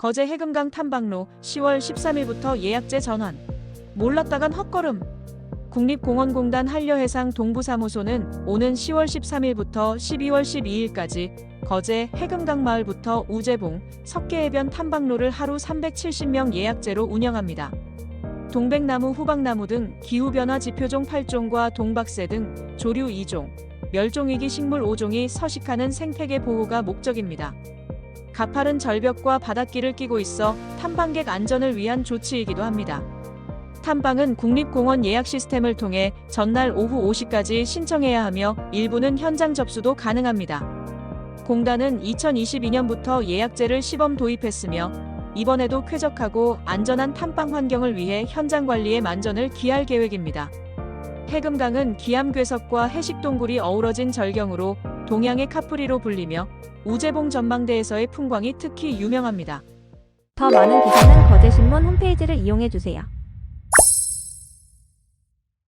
거제 해금강 탐방로 10월 13일부터 예약제 전환. 몰랐다간 헛걸음. 국립공원공단 한려해상 동부사무소는 오는 10월 13일부터 12월 12일까지 거제 해금강 마을부터 우제봉, 석계해변 탐방로를 하루 370명 예약제로 운영합니다. 동백나무, 후박나무 등 기후변화 지표종 8종과 동박새 등 조류 2종, 멸종위기 식물 5종이 서식하는 생태계 보호가 목적입니다. 가파른 절벽과 바닷길을 끼고 있어 탐방객 안전을 위한 조치이기도 합니다. 탐방은 국립공원 예약 시스템을 통해 전날 오후 5시까지 신청해야 하며 일부는 현장 접수도 가능합니다. 공단은 2022년부터 예약제를 시범 도입했으며 이번에도 쾌적하고 안전한 탐방 환경을 위해 현장 관리에 만전을 기할 계획입니다. 해금강은 기암괴석과 해식동굴이 어우러진 절경으로 동양의 카프리로 불리며 우제봉 전망대에서의 풍광이 특히 유명합니다. 더 많은 기사는 거제신문 홈페이지를 이용해 주세요.